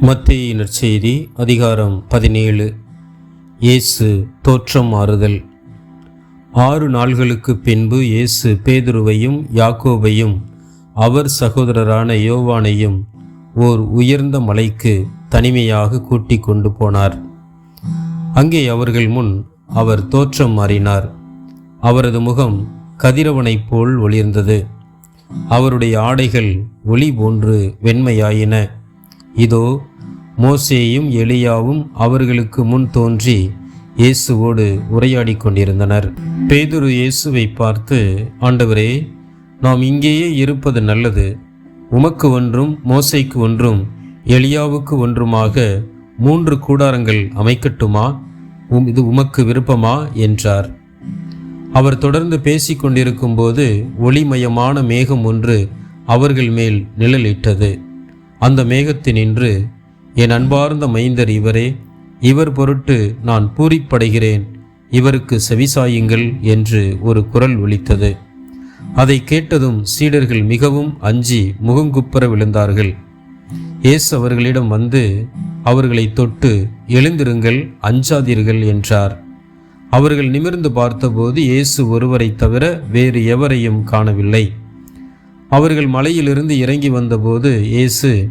மத்திய நற்செய்தி அதிகாரம் பதினேழு. இயேசு தோற்றம் மாறுதல் ஆறு நாள்களுக்கு பின்பு இயேசு பேதுருவையும் யாக்கோபையும் அவர் சகோதரரான யோவானையும் ஓர் உயர்ந்த மலைக்கு தனிமையாக கூட்டிக் கொண்டு போனார். அங்கே அவர்கள் முன் அவர் தோற்றம் மாறினார். அவரது முகம் கதிரவனைப் போல் ஒளிர்ந்தது. அவருடைய ஆடைகள் ஒளி போன்று வெண்மையாயின. இதோ மோசேயும் எலியாவும் அவர்களுக்கு முன் தோன்றி இயேசுவோடு உரையாடிக் கொண்டிருந்தனர் பேதுரு இயேசுவை பார்த்து ஆண்டவரே நாம் இங்கேயே இருப்பது நல்லது. உமக்கு ஒன்றும் மோசைக்கு ஒன்றும் எளியாவுக்கு ஒன்றுமாக மூன்று கூடாரங்கள் அமைக்கட்டுமா? உம் இது உமக்கு விருப்பமா? என்றார். அவர் தொடர்ந்து பேசிக்கொண்டிருக்கும்போது ஒளிமயமான மேகம் ஒன்று அவர்கள் மேல் நிழலிட்டது. அந்த மேகத்தினின்று என் அன்பார்ந்த மைந்தர் இவரே இவர் பொருட்டு நான் பூரிப்படைகிறேன். இவருக்கு செவிசாயுங்கள் என்று ஒரு குரல் ஒலித்தது. அதை கேட்டதும் சீடர்கள் மிகவும் அஞ்சி முகங்குப்புற விழுந்தார்கள். இயேசு அவர்களிடம் வந்து அவர்களை தொட்டு எழுந்திருங்கள் அஞ்சாதீர்கள் என்றார். அவர்கள் நிமிர்ந்து பார்த்தபோது இயேசு ஒருவரை தவிர வேறு எவரையும் காணவில்லை. அவர்கள் மலையிலிருந்து இறங்கி வந்தபோது இயேசு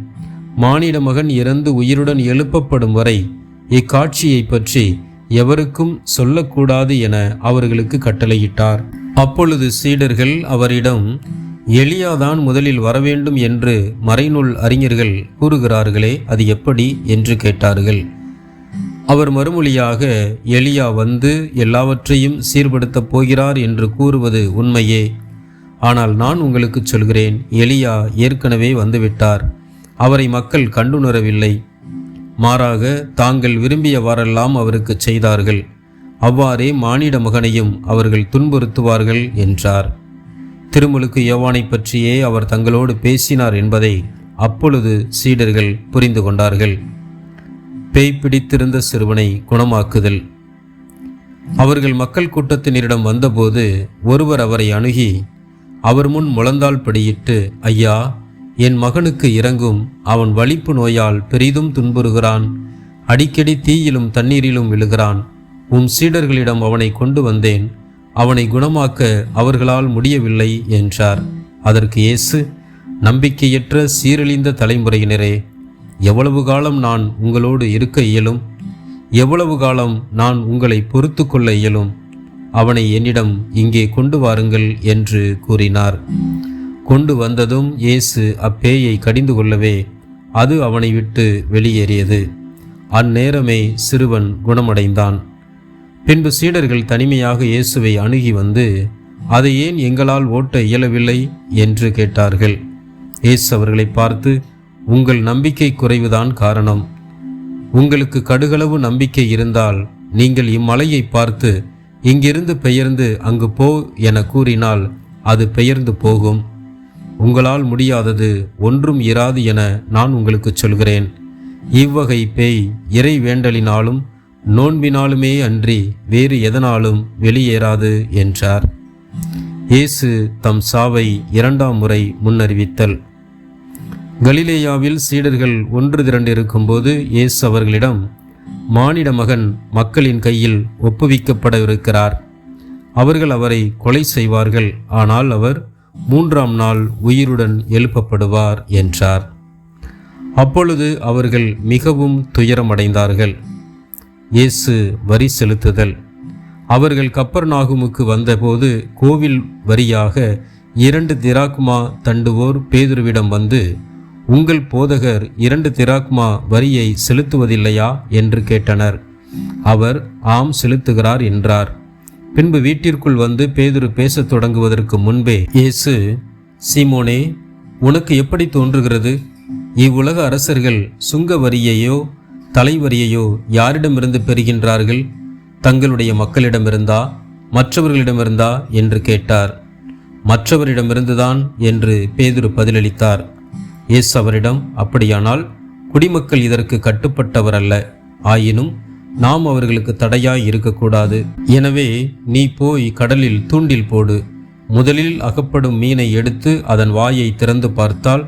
மானிட மகன் இறந்து உயிருடன் எழுப்பப்படும் வரை இக்காட்சியை பற்றி எவருக்கும் சொல்லக்கூடாது என அவர்களுக்கு கட்டளையிட்டார். அப்பொழுது சீடர்கள் அவரிடம் எளியாதான் முதலில் வரவேண்டும் என்று மறைநூல் அறிஞர்கள் கூறுகிறார்களே அது எப்படி? என்று கேட்டார்கள். அவர் மறுமொழியாக எளியா வந்து எல்லாவற்றையும் சீர்படுத்தப் போகிறார் என்று கூறுவது உண்மையே ஆனால் நான் உங்களுக்கு சொல்கிறேன் எலியா ஏற்கனவே வந்துவிட்டார். அவரை மக்கள் கண்டுணரவில்லை. மாறாக தாங்கள் விரும்பியவாறெல்லாம் அவருக்கு செய்தார்கள். அவ்வாறே மானிட மகனையும் அவர்கள் துன்புறுத்துவார்கள் என்றார். திருமுழுக்கு யோவானை பற்றியே அவர் தங்களோடு பேசினார் என்பதை அப்பொழுது சீடர்கள் புரிந்து கொண்டார்கள். பேய் பிடித்திருந்த சிறுவனை குணமாக்குதல். அவர்கள் மக்கள் கூட்டத்தினரிடம் வந்தபோது ஒருவர் அவரை அணுகி அவர் முன் முழந்தாள் படியிட்டு ஐயா என் மகனுக்கு இறங்கும். அவன் வலிப்பு நோயால் பெரிதும் துன்புறுகிறான். அடிக்கடி தீயிலும் தண்ணீரிலும் விழுகிறான். உன் சீடர்களிடம் அவனை கொண்டு வந்தேன். அவனை குணமாக்க அவர்களால் முடியவில்லை என்றார். அதற்கு இயேசு நம்பிக்கையற்ற சீரழிந்த தலைமுறையினரே எவ்வளவு காலம் நான் உங்களோடு இருக்க இயலும்? எவ்வளவு காலம் நான் உங்களை பொறுத்து கொள்ள இயலும்? அவனை என்னிடம் இங்கே கொண்டு வாருங்கள் என்று கூறினார். கொண்டு வந்ததும் இயேசு அப்பேயை கடிந்து கொள்ளவே அது அவனை விட்டு வெளியேறியது. அந்நேரமே சிறுவன் குணமடைந்தான். பின்பு சீடர்கள் தனிமையாக இயேசுவை அணுகி வந்து அதை ஏன் எங்களால் ஓட்ட இயலவில்லை? என்று கேட்டார்கள். இயேசு அவர்களை பார்த்து உங்கள் நம்பிக்கை குறைவுதான் காரணம். உங்களுக்கு கடுகளவு நம்பிக்கை இருந்தால் நீங்கள் இம்மலையை பார்த்து இங்கிருந்து பெயர்ந்து அங்கு போ என கூறினால் அது பெயர்ந்து போகும். உங்களால் முடியாதது ஒன்றும் இராது என நான் உங்களுக்கு சொல்கிறேன். இவ்வகை பேய் இறை வேண்டலினாலும் நோன்பினாலுமே அன்றி வேறு எதனாலும் வெளியேறாது என்றார். இயேசு தம் சாவை இரண்டாம் முறை முன்னறிவித்தல். கலிலேயாவில் சீடர்கள் ஒன்று திரண்டு இருக்கும்போது இயேசு அவர்களிடம் மானிட மகன் மக்களின் கையில் ஒப்புவிக்கப்படவிருக்கிறார். அவர்கள் அவரை கொலை செய்வார்கள் ஆனால் அவர் மூன்றாம் நாள் உயிருடன் எழுப்பப்படுவார் என்றார். அப்பொழுது அவர்கள் மிகவும் துயரமடைந்தார்கள். இயேசு வரி செலுத்துதல். அவர்கள் கப்பர்நாகுமுக்கு வந்தபோது கோவில் வரியாக இரண்டு திராக்குமா தண்டுவோர் பேதுருவிடம் வந்து உங்கள் போதகர் இரண்டு திராக்மா வரியை செலுத்துவதில்லையா? என்று கேட்டனர். அவர் ஆம் செலுத்துகிறார் என்றார். பின்பு வீட்டிற்குள் வந்து பேதுரு பேசத் தொடங்குவதற்கு முன்பே இயேசு சீமோனே உனக்கு எப்படி தோன்றுகிறது? இவ்வுலக அரசர்கள் சுங்க வரியையோ தலைவரியையோ யாரிடமிருந்து பெறுகின்றார்கள்? தங்களுடைய மக்களிடமிருந்தா மற்றவர்களிடமிருந்தா என்று கேட்டார். மற்றவரிடமிருந்துதான் என்று பேதுரு பதிலளித்தார். இயேசு அவரிடம் அப்படியானால் குடிமக்கள் இதற்கு கட்டுப்பட்டவர் அல்ல ஆயினும் நாம் அவர்களுக்கு தடையாய் இருக்கக்கூடாது. எனவே நீ போய் கடலில் தூண்டில் போடு. முதலில் அகப்படும் மீனை எடுத்து அதன் வாயை திறந்து பார்த்தால்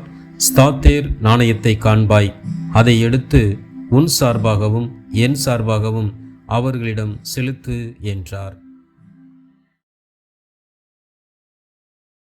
ஸ்தாத்தேர் நாணயத்தை காண்பாய். அதை எடுத்து உன் சார்பாகவும் என் சார்பாகவும் அவர்களிடம் செலுத்து என்றார்.